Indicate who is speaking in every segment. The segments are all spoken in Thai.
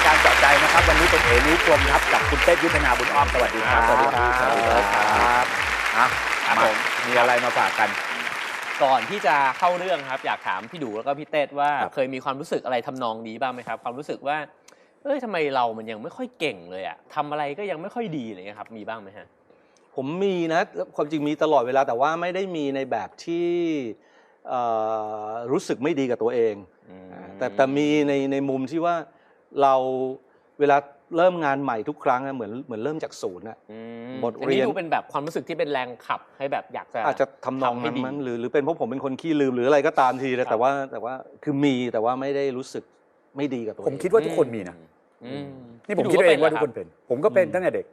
Speaker 1: ายการเจาะใจนะครับ วันนี้เป็นเอนุกรมครับกับคุณเต้ยุทธนาบุญอ้อมสวัสดีครับ
Speaker 2: สวัสดีครับ
Speaker 1: สวัสดีครับอะ
Speaker 2: ครับ
Speaker 1: มา
Speaker 2: ผม
Speaker 1: มีอะไรมาฝากกัน
Speaker 2: ก่อนที่จะเข้าเรื่องครับ อยากถามพี่ดูแล้วก็พี่เต้ว่า
Speaker 1: ครับ
Speaker 2: เคยมีความรู้สึกอะไรทำนองนี้บ้างไหมครับ ความรู้สึกว่า เอ้ยทำไมเรามันยังไม่ค่อยเก่งเลยอะทำอะไรก็ยังไม่ค่อยดีอะไรเลยครับ มีบ้างไหมฮะ
Speaker 3: ผมมีนะความจริงมีตลอดเวลาแต่ว่าไม่ได้มีในแบบที่เอ่อรู้สึกไม่ดีกับตัวเอง
Speaker 2: อืม
Speaker 3: แต่แต่มีในในมุมที่ว่า เราเวลาเริ่มงานใหม่ทุกครั้งอะเหมือนเหมือนเริ่มจากศูนย์อะ
Speaker 2: อืม
Speaker 3: บท
Speaker 2: อัน
Speaker 3: เรี
Speaker 2: นี้
Speaker 3: ยน
Speaker 2: ดูเป็นแบบความรู้สึกที่เป็นแรงขับให้แบบอยากจะ
Speaker 3: อาจจะทำนอง
Speaker 2: ทำให้
Speaker 3: นั้น
Speaker 2: ดี
Speaker 3: มั้งหรือหรือเป็นเพราะผมเป็นคนขี้ลืมหรืออะไรก็ตามที
Speaker 2: ครั
Speaker 3: นะ
Speaker 2: บ
Speaker 3: แต่ว่าแต่ว่าคือมีแต่ว่าไม่ได้รู้สึกไม่ดีกับตัวเอง
Speaker 1: ผมคิดว่าทุกคนมีนะ
Speaker 2: อืม
Speaker 1: นี่ผมคิดเองว่าทุกคน
Speaker 2: เป็
Speaker 1: เป็น ผมก็เป็นตั้งแต่เด็ก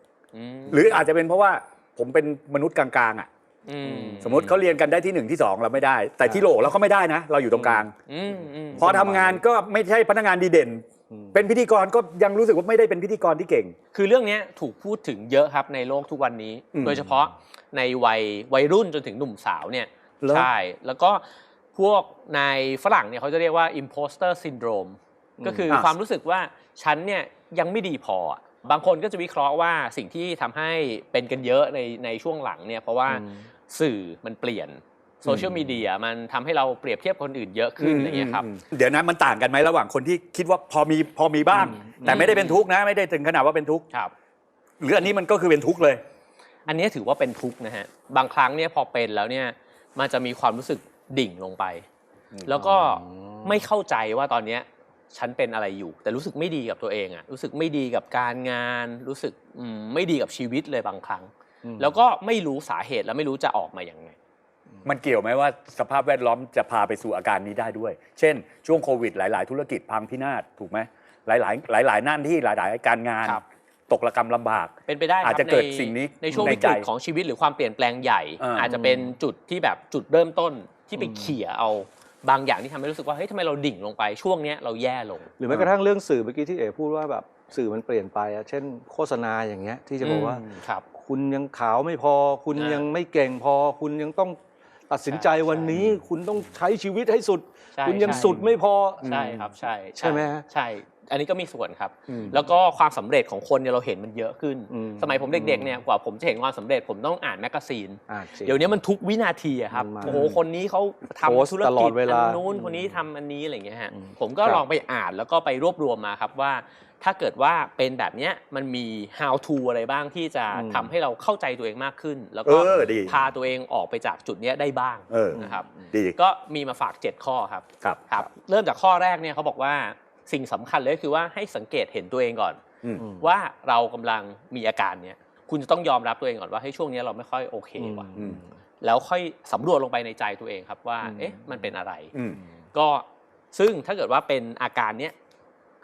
Speaker 2: ม
Speaker 1: หรืออาจจะเป็นเพราะว่าผมเป็นมนุษย์กลางๆอะ
Speaker 2: ม
Speaker 1: สมมติเขาเรียนกันได้ที่หนึ่งที่สองเราไม่ได้ แต่ที่โหลเราก็ไม่ได้นะ เราอยู่ตรงกลาง
Speaker 2: อืมม
Speaker 1: พอทำงานก็ไม่ใช่พนักงานดีเด่น
Speaker 3: อืม
Speaker 1: เป็นพิธีกรก็ยังรู้สึกว่าไม่ได้เป็นพิธีกรที่เก่ง
Speaker 2: คือเรื่องเนี้ยถูกพูดถึงเยอะครับในโลกทุกวันนี้
Speaker 1: อืม
Speaker 2: โดยเฉพาะในวัยวัยรุ่นจนถึงหนุ่มสาวเนี่ย
Speaker 1: เหรอ
Speaker 2: ใช่ แล้วก็พวกในฝรั่งเนี่ยเขาจะเรียกว่า imposter syndrome ก็คือความรู้สึกว่าฉันเนี่ยยังไม่ดีพออะบางคนก็จะวิเคราะห์ว่าสิ่งที่ทำให้เป็นกันเยอะในในช่วงหลังเนี่ยเพราะว่า
Speaker 3: อืม
Speaker 2: สื่อมันเปลี่ยน โซเชียลมีเดียมันทำให้เราเปรียบเทียบคนอื่นเยอะขึ้นอะไรเงี้ยครับ
Speaker 1: มเดี๋ยวนะมันต่างกันไหมระหว่างคนที่คิดว่าพอมีพอมีบ้าง
Speaker 3: อืม
Speaker 1: แต่ไม่ได้เป็นทุกข์นะไม่ได้ถึงขนาดว่าเป็นทุกข์
Speaker 2: ครับ
Speaker 1: หรืออันนี้มันก็คือเป็นทุกข์เลย
Speaker 2: อันนี้ถือว่าเป็นทุกข์นะฮะบางครั้งเนี่ยพอเป็นแล้วเนี่ยมันจะมีความรู้สึกดิ่งลงไป แล้วก็ไม่เข้าใจว่าตอนเนี้ยฉันเป็นอะไรอยู่ แต่รู้สึกไม่ดีกับตัวเองอะรู้สึกไม่ดีกับการงาน รู้สึกอืมไม่ดีกับชีวิตเลยบางครั้ง
Speaker 3: อืม
Speaker 2: แล้วก็ไม่รู้สาเหตุและไม่รู้จะออกมาอย่างไง
Speaker 1: มันเกี่ยวไหมว่าสภาพแวดล้อมจะพาไปสู่อาการนี้ได้ด้วย เช่น ช่วงโควิด หลาย ๆ ธุรกิจพังพินาศถูกไหมหลาย ๆ หลาย ๆ หน้าที่หลาย ๆ การงาน
Speaker 2: ครับ
Speaker 1: ตกระกรรมลำบาก
Speaker 2: เป็นไปได้ครับ
Speaker 1: อาจจะเกิด
Speaker 2: ใน
Speaker 1: สิ่งนี้
Speaker 2: ในช่วง
Speaker 1: ใน
Speaker 2: วิกฤต
Speaker 1: ใจ
Speaker 2: ของชีวิตหรือความเปลี่ยนแปลงใหญ่
Speaker 1: อ่า
Speaker 2: อาจจะเป็นจุดที่แบบจุดเริ่มต้นที่ไปเขี่ยเอาบางอย่างที่ทำให้รู้สึกว่าเฮ้ยทำไมเราดิ่งลงไปช่วงเนี้ยเราแย่ลง
Speaker 3: หรือแม้กระทั่งเรื่องสื่อเมื่อกี้ที่เอ๋พูดว่าแบบสื่อมันเปลี่ยนไปอะเช่นโฆษณาอย่างเงี้ยที่จะบอกว่า
Speaker 2: อืมครับ
Speaker 3: คุณยังขาวไม่พอ คุณ
Speaker 2: อ่ายั
Speaker 3: ยังไม่เก่งพอ คุณยังต้อง ตัดสินใจ
Speaker 2: ใช่
Speaker 3: วันนี้คุณต้องใช้ชีวิตให้สุด
Speaker 2: ใช่
Speaker 3: คุณยัง
Speaker 2: ใช่
Speaker 3: สุดไม่พอ
Speaker 2: ใช่ครับใช่
Speaker 3: ใช่ไหมฮะ
Speaker 2: ใช่ อันนี้ก็มีส่วนครับ
Speaker 3: อืม
Speaker 2: แล้วก็ความสำเร็จของคนเนี่ยเราเห็นมันเยอะขึ้น
Speaker 3: อืม
Speaker 2: สมัยผมเด็กๆเนี่ยกว่าผมจะเห็นความสำเร็จผมต้องอ่านแมกกาซีน
Speaker 3: อ่าจริง
Speaker 2: เดี๋ยวนี้มันทุกวินาทีอะครับ
Speaker 3: มันมา
Speaker 2: โอ้โห คนนี้เขา
Speaker 3: โพสต์
Speaker 2: ทำธุร
Speaker 3: ตลอ
Speaker 2: กิ
Speaker 3: ด
Speaker 2: จ
Speaker 3: เวลา
Speaker 2: อันนู้น
Speaker 3: อืม
Speaker 2: คนนี้ทำอันนี้อะไรอย่างเงี้ยฮะ
Speaker 3: อืม
Speaker 2: ผมก็
Speaker 3: ครับ
Speaker 2: ลองไปอ่านแล้วก็ไปรวบรวมมาครับว่า ถ้าเกิดว่าเป็นแบบเนี้ยมันมี how to อะไรบ้างที่จะ
Speaker 3: อืม
Speaker 2: ทำให้เราเข้าใจตัวเองมากขึ้น แล้ว
Speaker 1: เอ
Speaker 2: ก็
Speaker 1: อดี
Speaker 2: พาตัวเองออกไปจากจุดเนี้ยได้บ้าง
Speaker 1: เออ
Speaker 2: นะครับ
Speaker 1: ดี
Speaker 2: ก็มีมาฝาก 7 ข้อครับ
Speaker 1: ครับ
Speaker 2: ครับ เริ่มจากข้อแรกเนี่ยเขาบอกว่าสิ่งสำคัญเลยก็คือว่าให้สังเกตเห็นตัวเองก่อน
Speaker 1: อืม
Speaker 3: อืม
Speaker 2: ว่าเรากำลังมีอาการเนี้ยคุณจะต้องยอมรับตัวเองก่อนว่าให้ยช่วงเนี้ยเราไม่ค่อยโอเคว่ะ
Speaker 1: อืม
Speaker 2: แล้วค่อยสำรวจลงไปในใจตัวเองครับว่า
Speaker 3: อืม
Speaker 2: เอ๊ะ มันเป็นอะไร
Speaker 1: อืม
Speaker 2: ก็ซึ่งถ้าเกิดว่าเป็นอาการเนี้ย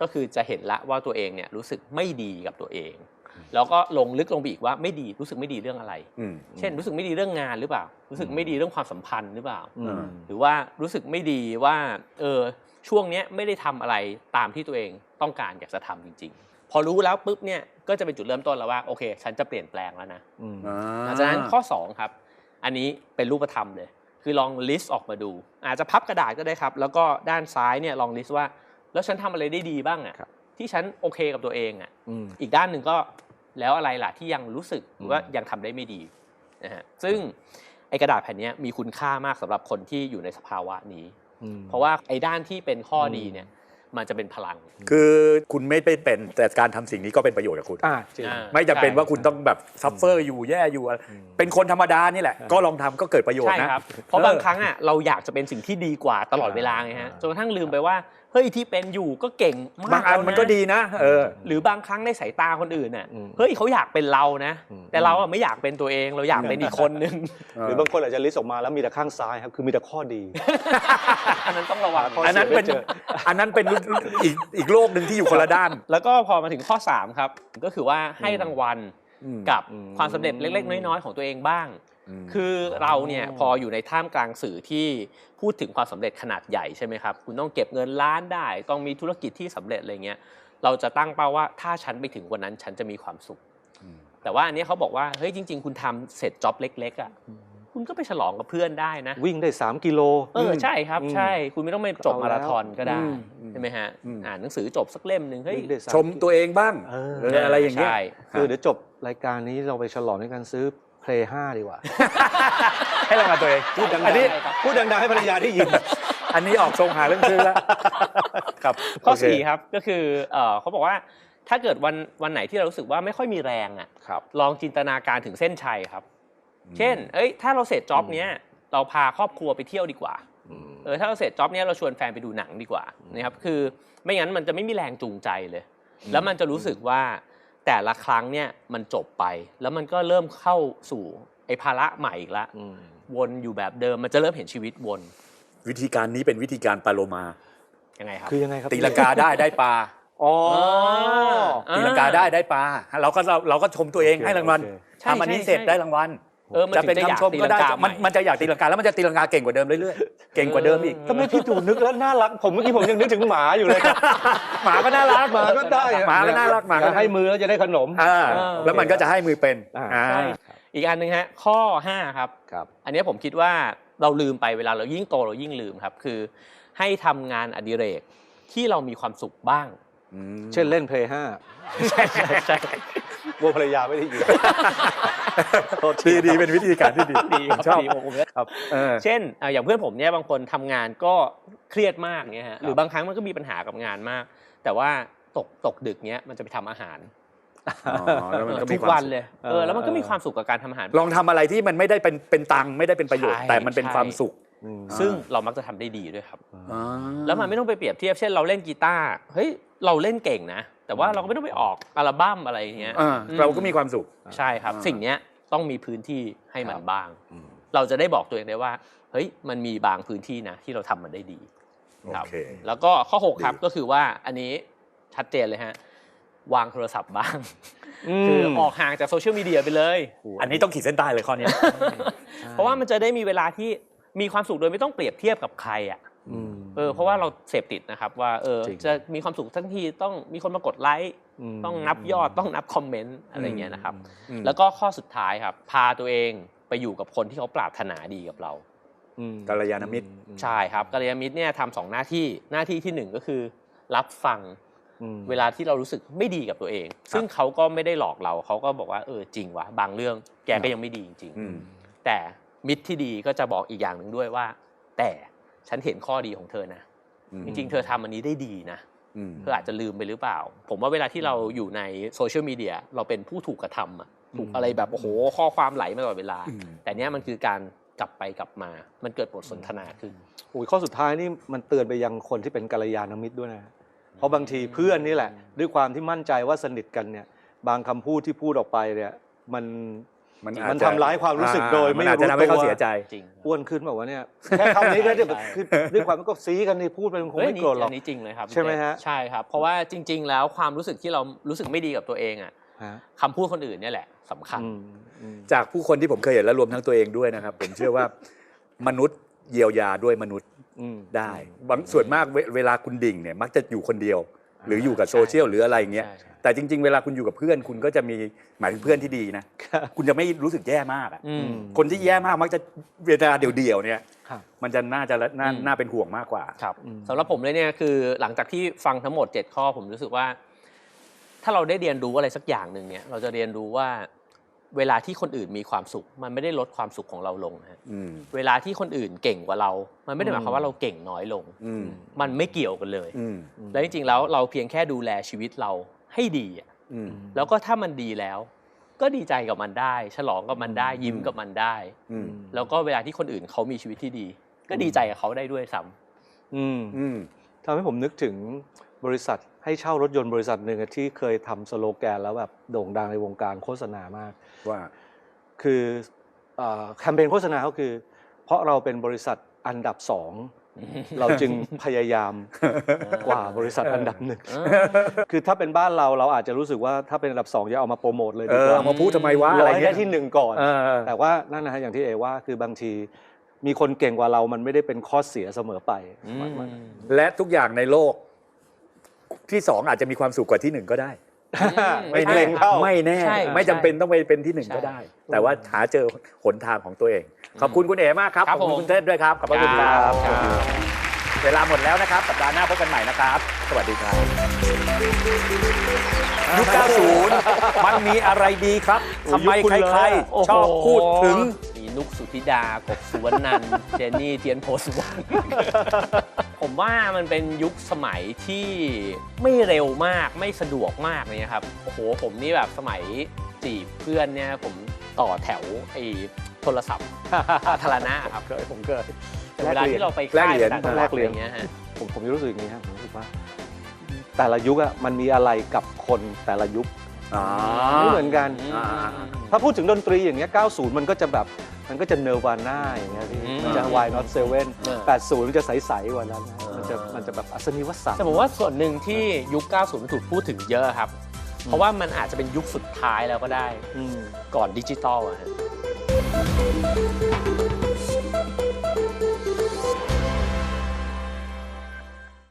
Speaker 2: ก็คือจะเห็นละว่าตัวเองเนี่ยรู้สึกไม่ดีกับตัวเอง แล้วก็ลงลึกลงไปอีกว่าไม่ดีรู้สึกไม่ดีเรื่องอะไร
Speaker 1: อืม
Speaker 2: เช่นรู้สึกไม่ดีเรื่องงานหรือเปล่า รู้สึกไม่ดีเรื่องความสัมพันธ์หรือเปล่า
Speaker 3: อืม
Speaker 2: หรือว่ารู้สึกไม่ดีว่าเออช่วงเนี้ยไม่ได้ทำอะไรตามที่ตัวเองต้องการอยากจะทำจริง ๆ พอรู้แล้วปุ๊บเนี่ยก็จะเป็นจุดเริ่มต้นแล้วว่าโอเค ฉันจะเปลี่ยนแปลงแล้วนะ
Speaker 3: อืม
Speaker 2: หลังจากนั้นข้อ 2 ครับ อันนี้เป็นรูปธรรมเลย คือลองลิสต์ออกมาดู อาจจะพับกระดาษก็ได้ครับ แล้วก็ด้านซ้ายเนี่ยลองลิสต์ว่า แล้วฉันทำอะไรได้ดีบ้างอะ
Speaker 3: ครับ
Speaker 2: ที่ฉันโอเคกับตัวเองอะ
Speaker 3: อืม
Speaker 2: อีกด้านหนึ่งก็แล้วอะไรล่ะที่ยังรู้สึก
Speaker 3: อืม
Speaker 2: ว่ายังทำได้ไม่ดีนะฮะซึ่งไอ้กระดาษแผ่นเนี้ยมีคุณค่ามากสำหรับคนที่อยู่ในสภาวะนี้
Speaker 3: อืม
Speaker 2: เพราะว่าไอ้ด้านที่เป็นข้ออ
Speaker 3: ม
Speaker 2: ดีเนี่ยมันจะเป็นพลัง
Speaker 1: คือคุณไม่ได้เป็นแต่การทำสิ่งนี้ก็เป็นประโยชน์กับคุณ
Speaker 3: อ่าจริง
Speaker 2: อ่า
Speaker 1: ไม่จำเป็น
Speaker 2: ใช่
Speaker 1: ว่าคุณต้องแบบซัฟเฟอร์อยู่แย่อยู่อะไรเป็นคนธรรมดานี่แหละ ก็ลองทำก็เกิดประโยชน์
Speaker 2: ใช่
Speaker 1: นะครับ
Speaker 2: เพราะ
Speaker 1: เออ
Speaker 2: บางครั้งอะเราอยากจะเป็นสิ่งที่ดีกว่าตลอดเวลาไงฮะจนกระทั่งลืมไปว่า เฮ้ยที่เป็นอยู่ก็เก่งมาก
Speaker 1: บางอัน
Speaker 2: แล้วะ
Speaker 1: มันก็ดีนะเออ
Speaker 2: หรือบางครั้งในสายตาคนอื่นน่ะ
Speaker 3: อืม
Speaker 2: เฮ้ยเขาอยากเป็นเรานะ
Speaker 3: อืม
Speaker 2: แต่เราอะไม่อยากเป็นตัวเองเราอยากเป็นอีกคนนึง
Speaker 3: หรือบางคนอาจจะลิสต์ออกมาแล้วมีแต่ข้างซ้ายครับคือมีแต่ข้อดี
Speaker 2: อันนั้นต้องระวัง
Speaker 3: ข้อ
Speaker 1: อันนั้นเป็น
Speaker 3: เสียไม่เจอ
Speaker 1: อันนั้นเป็นอีกอีกโลกหนึ่งที่อยู่คนละด้าน
Speaker 2: แล้วก็พอมาถึงข้อ 3 ครับ ก็คือว่าให้รางวัล
Speaker 1: อืม
Speaker 2: กับ
Speaker 3: อืม
Speaker 2: ความสำเร็จเล็ก ๆ น้อยๆของตัวเองบ้าง
Speaker 1: ม
Speaker 2: คือเราเนี่ยพออยู่ในท่ามกลางสื่อที่พูดถึงความสำเร็จขนาดใหญ่ใช่ไหมครับคุณต้องเก็บเงินล้านได้ ต้องมีธุรกิจที่สำเร็จอะไรเงี้ยเราจะตั้งเป้าว่าถ้าฉันไปถึงวันนั้นฉันจะมีความสุข
Speaker 1: อืม
Speaker 2: แต่ว่าอันนี้เขาบอกว่าเฮ้ยจริง ๆ คุณทำเสร็จจ็อบเล็ก ๆอะคุณก็ไปฉลองกับเพื่อนได้นะ
Speaker 3: วิ่งได้ 3 กิโล
Speaker 2: เออใช่ครับ
Speaker 3: อืม
Speaker 2: ใช่ คุณไม่ต้องไปจบ
Speaker 3: เอา
Speaker 2: มา
Speaker 3: แล้ว
Speaker 2: ราธอนก็ได้
Speaker 3: อืม
Speaker 2: ใช่ไหมฮะ
Speaker 1: อืม
Speaker 2: อ่านหนังสือจบสักเล่มหนึ่งเฮ้ย
Speaker 3: วิ่งได้สา
Speaker 1: ชมตัวเองบ้าง
Speaker 3: เออ
Speaker 1: เอออะไรอย่างเงี้ย
Speaker 2: ใช่
Speaker 3: คือเดี๋ยวจบรายการนี้เราไปฉลองด้วยกันซื้อ เพลย์ห้าดีกว่า
Speaker 1: ให้รางวัลตัวเอง
Speaker 3: พูดดัง
Speaker 1: อันนี้
Speaker 3: ๆพูดดังๆให้ภรรยาได้ยิน
Speaker 1: อันนี้ออกทรงหาเรื่องซื้อแล้วครับ
Speaker 2: ข้อ
Speaker 1: โเค
Speaker 2: สี่ครับก็คือเอ่อเขาบอกว่าถ้าเกิดวันวันไหนที่เรารู้สึกว่าไม่ค่อยมีแรงอะ
Speaker 3: ครับ
Speaker 2: ลองจินตนาการถึงเส้นชัยครับ เช่น เอ้ย ถ้าเราเสร็จจ็อบเนี้ยเราพาครอบครัวไปเที่ยวดีกว่าเออถ้าเราเสร็จจ็อบเนี้ยเราชวนแฟนไปดูหนังดีกว่านะครับคือไม่งั้นมันจะไม่มีแรงจูงใจเลย แล้วมันจะรู้สึกว่า แต่ละครั้งเนี่ยมันจบไป แล้วมันก็เริ่มเข้าสู่ไอ้ภาระใหม่อีกละ
Speaker 3: อืม
Speaker 2: วนอยู่แบบเดิมมันจะเริ่มเห็นชีวิตวน
Speaker 1: วิธีการนี้เป็นวิธีการปาโลมา
Speaker 2: ยังไงครับ
Speaker 3: คือยังไงครับ
Speaker 1: ตีลังกาได้ได้ปลา
Speaker 3: อ๋อ
Speaker 2: อ่า
Speaker 1: ตีลังกาได้ได้ปลาเราก็เราเราก็ชมตัวเอง
Speaker 3: โอเค
Speaker 1: ให้รางวัล
Speaker 3: โอเค
Speaker 2: ใช่
Speaker 1: ทำอันนี้
Speaker 2: ใช่
Speaker 1: เสร็จ
Speaker 2: ใช่
Speaker 1: ได้รางวัล
Speaker 2: เออมัน
Speaker 1: จะ
Speaker 2: ถึ
Speaker 1: เป็น
Speaker 2: งจะอยาก
Speaker 1: คำชม
Speaker 2: ตี
Speaker 1: ก็
Speaker 2: ลัง
Speaker 1: ได้
Speaker 2: กา
Speaker 1: มัน
Speaker 2: ใหม่
Speaker 1: มันจะอยากตีลังกาแล้วมันจะตีลังกาเก่งกว่าเดิมเรื่อยๆ เก่งกว่าเดิมอีก
Speaker 3: ทำไมพี่จู่นึกแล้วน่ารัก ผมเมื่อกี้ผมยังนึกถึงหมาอยู่เลยครับ
Speaker 1: หมาก็น่ารัก
Speaker 3: หมาก็ได้อะ
Speaker 1: หมาก็น่ารักหมาก็
Speaker 3: ให้มือแล้วจะได้ขนม
Speaker 1: อ่า
Speaker 2: เออ
Speaker 1: แล้วมันก็จะให้มือเป็น
Speaker 3: อ่า
Speaker 1: อ่า
Speaker 2: ใช่อีกอันหนึ่งฮะข้อ 5 ครับ
Speaker 3: ครับ
Speaker 2: อันนี้ผมคิดว่าเราลืมไปเวลาเรายิ่งโตเรายิ่งลืมครับคือ ให้ทำงานอดิเรกที่เรามีความสุขบ้าง
Speaker 3: เช่นเล่นเพลย์ห้า
Speaker 2: ใช่ใช่ ใช่
Speaker 3: วัวภรรยาไม่ได้ยินโทษ
Speaker 1: ดีดีเป็นวิธีการที่ดี
Speaker 2: ดีครับ
Speaker 1: ชอบ
Speaker 2: ดีผมเนี่ย
Speaker 3: ครับ
Speaker 1: เออ
Speaker 2: เช่นอะอย่างเพื่อนผมเนี่ยบางคนทำงานก็เครียดมากเนี่ยฮะหรือบางครั้งมันก็มีปัญหากับงานมาก แต่ว่าตกตกดึกเนี้ยมันจะไปทำอาหาร
Speaker 1: อ๋อแล้วมันก็มี
Speaker 2: ทุก
Speaker 1: ความ
Speaker 2: วัน
Speaker 1: สุข
Speaker 2: เลยเออแล้วมันก็มีความสุขกับการทำอาหาร
Speaker 1: ลองทำอะไรที่มันไม่ได้เป็นเป็นตังค์ไม่ได้เป็นประโยชน์
Speaker 2: ใช่
Speaker 1: แต่มันเป็น
Speaker 2: ใช่
Speaker 1: ความสุข
Speaker 3: อืม
Speaker 2: ซึ่งเรามักจะทำได้ดีด้วยครับ
Speaker 1: อ่า
Speaker 2: แล้วมันไม่ต้องไปเปรียบเทียบเช่นเราเล่นกีตาร์เฮ้ยเราเล่นเก่งนะ แต่ว่าเราก็ไม่ต้องไปออกอัลบั้มอะไรอย่างเงี้ย
Speaker 1: อ่าเราก็มีความสุข
Speaker 2: ใช่ครับ
Speaker 1: อ่า
Speaker 2: สิ่งเนี้ยต้องมีพื้นที่ให้มัน
Speaker 3: ครับ
Speaker 2: บ้าง
Speaker 3: อืม
Speaker 2: เราจะได้บอกตัวเองได้ว่า เฮ้ยมันมีบางพื้นที่นะที่เราทำมันได้ดี
Speaker 1: โอ
Speaker 2: ครับ
Speaker 1: เค
Speaker 2: แล้วก็ข้อ6ครับ
Speaker 1: ดี
Speaker 2: ก็คือว่าอันนี้ชัดเจนเลยฮะวางโทรศัพท์บ้าง
Speaker 3: อืม
Speaker 2: คือออกห่างจากโซเชียลมีเดียไปเลย
Speaker 1: อันนี้ต้องขีดเส้นใต้เลยข้อนี้
Speaker 2: เพราะว่ามันจะได้มีเวลาที่มีความสุขโดยไม่ต้องเปรียบเทียบกับใครอะ
Speaker 3: อืม
Speaker 2: เออเพราะว่าเราเสพติดนะครับว่าเออ
Speaker 3: จริง
Speaker 2: จะมีความสุขทั้งทีต้องมีคนมากดไลค์
Speaker 3: ม
Speaker 2: ต้องนับยอดต้องนับคอมเมนต์อะไรเงี้ยนะครับ
Speaker 1: อืม
Speaker 2: แล้วก็ข้อสุดท้ายครับ พาตัวเองไปอยู่กับคนที่เขาปรารถนาดีกับเรา
Speaker 3: อืม
Speaker 1: กัลยาณมิตร
Speaker 3: อืม
Speaker 2: ใช่ครับกัลยาณมิตรเนี่ยทำสองหน้าที่หน้าที่ที่หนึ่งก็คือ รับฟัง
Speaker 3: อืม
Speaker 2: เวลาที่เรารู้สึกไม่ดีกับตัวเอง ซึ่งเขาก็ไม่ได้หลอกเราเขาก็บอกว่าเออจริงว่ะบางเรื่องแกก็ยังไม่ดีจริง
Speaker 1: อืม
Speaker 2: ๆ แต่มิตรที่ดีก็จะบอกอีกอย่างหนึ่งด้วยว่า แต่ ฉันเห็นข้อดีของเธอนะ
Speaker 1: อืม
Speaker 2: จริง ๆ เธอทำอันนี้ได้ดีนะ
Speaker 1: อืม
Speaker 2: เธออาจจะลืมไปหรือเปล่า ผมว่าเวลาที่เราอยู่ในโซเชียลมีเดียเราเป็นผู้ถูกกระทำอะถูกอะไรแบบโอ้โหข้อความไหลมาตลอดเวลา
Speaker 1: อืม
Speaker 2: แต่เนี้ยมันคือการกลับไปกลับมา มันเกิดบทสนทนาขึ้น
Speaker 3: โอ้ยข้อสุดท้ายนี่มันเตือนไปยังคนที่เป็นกัลยาณมิตรด้วยนะ เพราะบางทีเพื่อนนี่แหละ ด้วยความที่มั่นใจว่าสนิทกันเนี่ย บางคำพูดที่พูดออกไปเนี่ย มัน
Speaker 1: มันอา
Speaker 3: มั
Speaker 1: จ
Speaker 3: น
Speaker 1: จะ
Speaker 3: ทำร้ายความรู้สึกโดยไม่
Speaker 1: นอาจจะ
Speaker 3: รู้
Speaker 1: ทำให้เขา
Speaker 3: ตัว
Speaker 1: เสียใจ
Speaker 2: จริง
Speaker 3: อ้วนขึ้นแบบว่าเนี่ยแค่คำนี้ก็จะแบบคือด้วยความมันก็ซีกันนี่พูดไปมันคง
Speaker 2: เฮ้ย
Speaker 3: ไม่โกรธหรอก
Speaker 2: อันนี้จริงเลยครับ
Speaker 3: ใช่ไหมฮะ
Speaker 2: ใช่ครับ เพราะว่าจริง ๆ แล้วความรู้สึกที่เรารู้สึกไม่ดีกับตัวเองอะ
Speaker 3: ฮะ
Speaker 2: คำพูดคนอื่นเนี่ยแหละสำคัญ
Speaker 3: อืมอืม
Speaker 1: จากผู้คนที่ผมเคยเห็นและรวมทั้งตัวเองด้วยนะครับ ผมเชื่อว่ามนุษย์เยียวยาด้วยมนุษย์
Speaker 3: อืม
Speaker 1: ได้บางส่วนมากเวเวลาคุณดิ่งเนี่ยมักจะอยู่คนเดียว หรืออยู่กับโซเชียลหรืออะไรอย่างเงี้ย
Speaker 2: ใช่ใช่
Speaker 1: แต่จริง ๆ เวลาคุณอยู่กับเพื่อน คุณก็จะมีหมายถึงเพื่อนที่ดีนะ คุณจะไม่รู้สึกแย่มากอะ
Speaker 2: อืม
Speaker 1: คนที่แย่มากมักจะเวลาเดี่ยวๆเนี่ย
Speaker 3: ครับ
Speaker 1: มันจะน่าจะน่า
Speaker 2: อืม
Speaker 1: น่าเป็นห่วงมากกว่า
Speaker 2: ครับ
Speaker 3: อืม
Speaker 2: สำหรับผมเลยเนี่ยคือหลังจากที่ฟังทั้งหมด 7 ข้อผมรู้สึกว่า ถ้าเราได้เรียนรู้อะไรสักอย่างหนึ่งเนี่ย เราจะเรียนรู้ว่า เวลาที่คนอื่นมีความสุข มันไม่ได้ลดความสุขของเราลงนะฮะ
Speaker 1: อืม
Speaker 2: เวลาที่คนอื่นเก่งกว่าเรา มันไม่ได้หมายความว่าเราเก่งน้อยลง
Speaker 1: อืม
Speaker 2: มันไม่เกี่ยวกันเลย
Speaker 1: อืม
Speaker 2: แล้วจริงๆแล้วเราเพียงแค่ดูแลชีวิตเราให้ดีอะ
Speaker 1: อืม
Speaker 2: แล้วก็ถ้ามันดีแล้ว ก็ดีใจกับมันได้ ฉลองกับมันได้ยิ้มกับมันได้
Speaker 1: อืม
Speaker 2: แล้วก็เวลาที่คนอื่นเขามีชีวิตที่ดี ก็ดีใจกับเขาได้ด้วยซ้ำ
Speaker 3: อืม
Speaker 1: อืม
Speaker 3: ทำให้ผมนึกถึง บริษัทให้เช่ารถยนต์บริษัทหนึ่งอะที่เคยทำสโลแกนแล้วแบบโด่งดังในวงการโฆษณามาก
Speaker 1: ว่า
Speaker 3: คือเอ่อแคมเปญโฆษณาก็คือ เพราะเราเป็นบริษัทอันดับสอง เราจึงพยายามกว่าบริษัทอันดับหนึ่ง คือถ้าเป็นบ้านเราเราอาจจะรู้สึกว่าถ้าเป็นอันดับสองจะเอามาโปรโมทเลย
Speaker 1: เอ
Speaker 3: ดี
Speaker 1: อก
Speaker 3: ว่า
Speaker 1: เอามาพูดทำไมวะ
Speaker 3: ร
Speaker 1: อะไร
Speaker 3: อให้
Speaker 1: เงี้
Speaker 3: ได้
Speaker 1: ย
Speaker 3: ที่หนึ่งก่อน
Speaker 1: เออ
Speaker 3: แต่ว่านั่นนะฮะอย่างที่เอว่าคือบางทีมีคนเก่งกว่าเรามันไม่ได้เป็นข้อเสียเสมอไปมันมัน
Speaker 1: และทุกอย่างในโลก ที่สองอาจจะมีความสุขกว่าที่หนึ่งก็ได้
Speaker 3: ไม่เกรงเข้า
Speaker 1: ไม่แน่
Speaker 2: ใช่
Speaker 1: ไม่จำเป็นต้องไปเป็นที่หนึ่ง
Speaker 2: ใช่
Speaker 1: ก็ได้ แต่ว่าหาเจอหนทางของตัวเอง ขอบคุณคุณเอ๋มากครับ
Speaker 2: ครั
Speaker 1: ข
Speaker 2: บ
Speaker 1: อบคุณ
Speaker 2: ผม
Speaker 1: คุณเทศด้วยครับขอบพระคุณครับ
Speaker 2: ครับ
Speaker 1: เวลาหมดแล้วนะครับ สัปดาห์หน้าพบกันใหม่นะครับ สวัสดีครับยุค90 มันมีอะไรดีครับ
Speaker 3: โอ้
Speaker 1: ทำไม
Speaker 3: ยุคคุณ
Speaker 1: ใคร
Speaker 3: เลยอะ
Speaker 1: ๆชอบพูดถึง
Speaker 2: มี นุกสุธิดากบสุวรรณนันท์เจนนี่เทียนโพสุวรรณ ผมว่ามันเป็นยุคสมัยที่ไม่เร็วมากไม่สะดวกมากเนี่ยครับโอ้โหผมนี่แบบสมัยจีบเพื่อนเนี่ยผมต่อแถวไอ้โทรศัพท์สาธารณะครับ
Speaker 3: เคยผมเคย
Speaker 2: แต่เวลาที่เราไป
Speaker 1: แลก
Speaker 2: ค่าย
Speaker 1: เหรียญ
Speaker 2: ต่างจังห
Speaker 3: แล
Speaker 2: วัด
Speaker 3: ก
Speaker 2: อะ
Speaker 3: เห
Speaker 2: ไร
Speaker 3: รียญ
Speaker 2: อย่างเงี้ยฮะ
Speaker 3: ผมผมรู้สึกอย่างนี้ครับผมรู้สึกว่า แต่ละยุคอะมันมีอะไรกับคนแต่ละยุค
Speaker 1: อ๋อ
Speaker 3: ไม่เหมือนกัน
Speaker 1: อ่า
Speaker 3: ถ้าพูดถึงดนตรีอย่างเงี้ย 90 มันก็จะแบบ มันก็จะเนวาน่าอย่างเงี้ยพี่
Speaker 2: อืม
Speaker 3: มันจะ Why Not Seven
Speaker 2: เออ
Speaker 3: 80มันจะใสๆกว่านั้นนะมันจะมันจะแบบอัศนีวสันต์
Speaker 2: แต่ผมว่าส่วนหนึ่งที่ยุค 90 มันถูกพูดถึงเยอะครับ เพราะว่ามันอาจจะเป็นยุคสุดท้ายแล้วก็ได้
Speaker 3: อืม
Speaker 2: ก่อนดิจิตอลอะฮะ